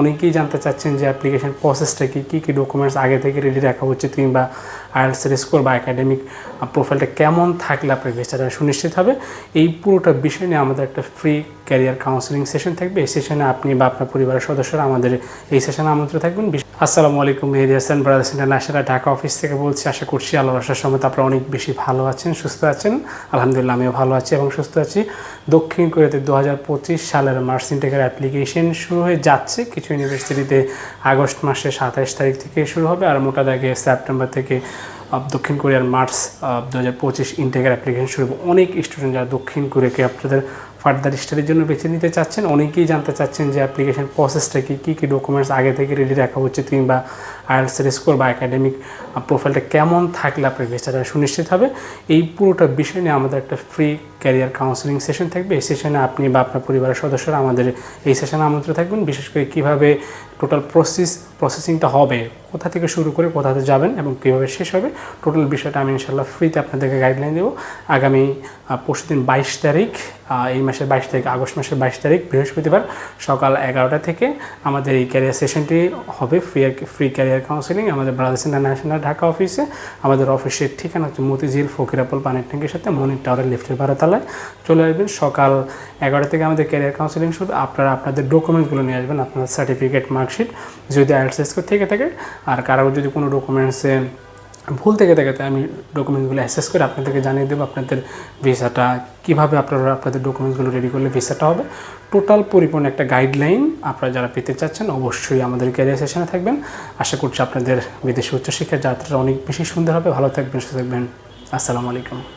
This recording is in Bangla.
অনেকেই জানতে চাচ্ছেন যে অ্যাপ্লিকেশন প্রসেসটা কী কী কী ডকুমেন্টস আগে থেকে রেডি রাখা উচিত কিংবা আইএলসের স্কোর বা একাডেমিক প্রোফাইলটা কেমন থাকলে আপনার ভিসাটা সুনিশ্চিত হবে। এই পুরোটা বিষয় নিয়ে আমাদের একটা ফ্রি ক্যারিয়ার কাউন্সিলিং সেশন থাকবে। এই সেশনে আপনি বা আপনার পরিবারের সদস্যরা আমাদের এই সেশনে আমন্ত্রিত থাকবেন। আসসালামু আলাইকুম, Mehedi Hasan Brothers International Dhaka office থেকে বলছি, আশা করছি আল্লাহ আসার সময় আপনারা অনেক বেশি ভালো আছেন, সুস্থ আছেন। আলহামদুলিল্লাহ, আমিও ভালো আছি এবং সুস্থ আছি। দক্ষিণ কোরিয়াতে দু হাজার পঁচিশ সালের মার্চ ইন্টেকের অ্যাপ্লিকেশন শুরু হয়ে যাচ্ছে। কিছু ইউনিভার্সিটিতে আগস্ট মাসে সাতাইশ তারিখ থেকে শুরু হবে আর মোটা দাগে সেপ্টেম্বর থেকে দক্ষিণ কোরিয়ার মার্চ দু হাজার পঁচিশ ইন্টেকের অ্যাপ্লিকেশন শুরু হবে। অনেক স্টুডেন্ট যারা দক্ষিণ কোরিয়াকে আপনাদের ফার্দার স্টাডির জন্য বেছে নিতে চাচ্ছেন, অনেকেই জানতে চাচ্ছেন যে অ্যাপ্লিকেশন প্রসেসটা কি, কী কী ডকুমেন্টস আগে থেকে রেডি রাখা উচিত কিংবা আইএলসের স্কোর বা একাডেমিক প্রোফাইলটা কেমন থাকলে আপনার ভিসাটা সুনিশ্চিত হবে। এই পুরোটা বিষয় নিয়ে আমাদের একটা ফ্রি ক্যারিয়ার কাউন্সিলিং সেশন থাকবে। এই সেশনে আপনি বা আপনার পরিবারের সদস্যরা আমাদের এই সেশনে আমন্ত্রিত থাকবেন। বিশেষ করে কীভাবে টোটাল প্রসেস প্রসেসিংটা হবে কোথা থেকে শুরু করে কোথাতে যাবেন এবং কীভাবে শেষ হবে টোটাল বিষয়টা আমি ইনশাল্লাহ ফ্রিতে আপনাদেরকে গাইডলাইন দেবো। আগামী পরশুদিন বাইশ তারিখ এই মাসের বাইশ তারিখ, আগস্ট মাসের বাইশ তারিখ, বৃহস্পতিবার সকাল এগারোটা থেকে আমাদের এই ক্যারিয়ার সেশনটি হবে ফ্রি ফ্রি ক্যারিয়ার কাউন্সিলিং আমাদের ব্রাদার্স ইন্টারন্যাশনাল ঢাকা অফিসে আমাদের অফিসের ঠিকানা হচ্ছে মতিঝিল ফকিরাপল পানির ট্যাঙ্কের সাথে মনির টাওয়ারের লিফটের বারোতলায়। চলে আসবেন সকাল এগারোটা থেকে আমাদের ক্যারিয়ার কাউন্সিলিং শুরু, আপনারা আপনাদের ডকুমেন্টসগুলো নিয়ে আসবেন আপনার সার্টিফিকেট মার্কশিট যদি আইএলসিএস থেকে থাকে আর কারও যদি কোনো ডকুমেন্টসে ভুল থেকে থাকে, তাই আমি ডকুমেন্টসগুলো অ্যাসেস করে আপনাদেরকে জানিয়ে দেবো আপনাদের ভিসাটা, কীভাবে আপনারা আপনাদের ডকুমেন্টসগুলো রেডি করলে ভিসাটা হবে। টোটাল পরিপূর্ণ একটা গাইডলাইন আপনারা যারা পেতে চাচ্ছেন, অবশ্যই আমাদের ক্যারিয়ার সেশনে থাকবেন। আশা করছি আপনাদের বিদেশি উচ্চশিক্ষার যাত্রাটা অনেক বেশি সুন্দর হবে। ভালো থাকবেন, সুস্থ থাকবেন। আসসালামু আলাইকুম।